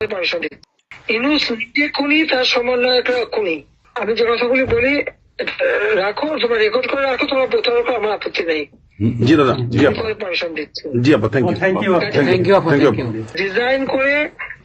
দিচ্ছে ইনুস নিজে খুনি তার সমন্বয়করা খুনি। আমি যে কথাগুলি বলি রাখো তোমরা রেকর্ড করে রাখো তোমার প্রতারক করো, আমার আপত্তি নেই। জি দাদা জি আপা। জি আপা thank you thank you thank you design করে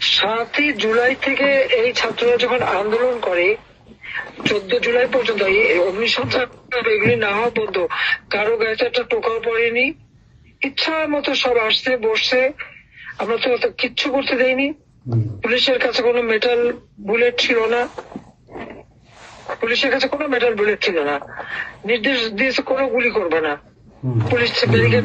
সাতই জুলাই থেকে এই ছাত্ররা যখন আন্দোলন করে চোদ্দ জুলাই পর্যন্ত এগুলি না হওয়া পর্যন্ত কারও গায়ে একটা টোকাও পড়েনি। ইচ্ছা মতো সব আসছে বসছে। আমরা তো অত কিচ্ছু করতে দেইনি। পুলিশের কাছে কোনো মেটাল বুলেট ছিল না। পুলিশের কাছে কোনো মেটাল বুলেট ছিল না। নির্দেশ দিয়েছে কোনো গুলি করবে না। পুলিশ ব্যারিকেড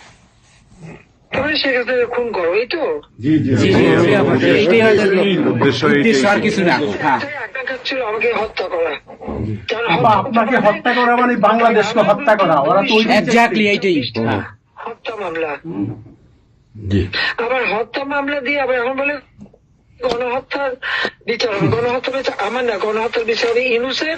তবে সেক্ষেত্রে খুন করো এই তো জি জি উদ্দেশ্য আর কিছু না হ্যাঁ ছিল আমাকে হত্যা করা আপনাকে হত্যা করা মানে বাংলাদেশকে হত্যা করা ওরা তো এক্স্যাক্টলি এইটাই হ্যাঁ হত্যা মামলা আবার হত্যা মামলা দিয়ে আবার এখন বলে গণহত্যার বিচার হবে গণহত্যা বিচার আমার না গণহত্যার বিচার ইনুসের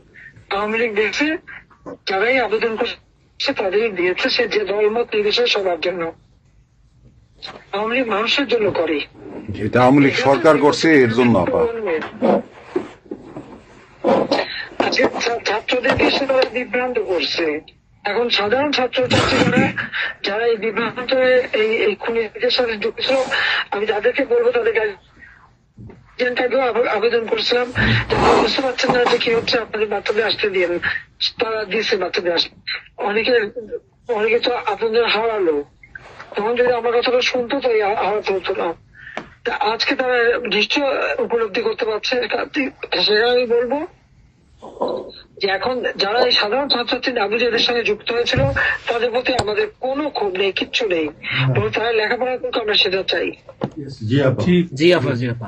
আওয়ামী লীগ দেখছে যারাই আবেদন করছে তাদেরই দিয়েছে সে যে দল মত নির্বিশেষে সবার জন্য। আওয়ামী লীগ মানুষের জন্য করে। এটা আওয়ামী লীগ সরকার করছে এর জন্য আপা আজকে ছা- ছাত্রদেরকে সে তারা বিভ্রান্ত করছে। এখন সাধারণ ছাত্র ছাত্রীরা যারা এই বিভ্রান্ত এই খুনিদের সাথে যুক্ত আমি তাদেরকে বলব তাদেরকে কার্ডেও আবেদন করেছিলাম। বুঝতে পারছেন না যে কি হচ্ছে আপনাদের বাচ্চাদের আসতে দিন তারা দিয়েছে বাচ্চাদের আসতে অনেকে অনেকে তো আপনাদের হারালো। তখন যদি আমার কথাটা শুনতো তো হারাতে হতো না। আজকে তারা নিশ্চয় উপলব্ধি করতে পারছে। সেটা আমি বলব যে এখন যারা এই সাধারণ ছাত্রছাত্রী নাবিজের সঙ্গে যুক্ত হয়েছিল তাদের প্রতি আমাদের কোনো ক্ষোভ নেই কিচ্ছু নেই। তারা লেখাপড়া করুক আমরা সেটা চাই। জি আপা। জি আপা জি আপা।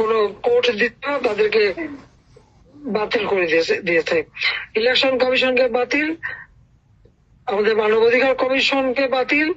কোনো কোর্ট দিতে না, তাদেরকে বাতিল করে দিয়েছে দিয়েছে। ইলেকশন কমিশনকে বাতিল আমাদের মানবাধিকার কমিশনকে বাতিল।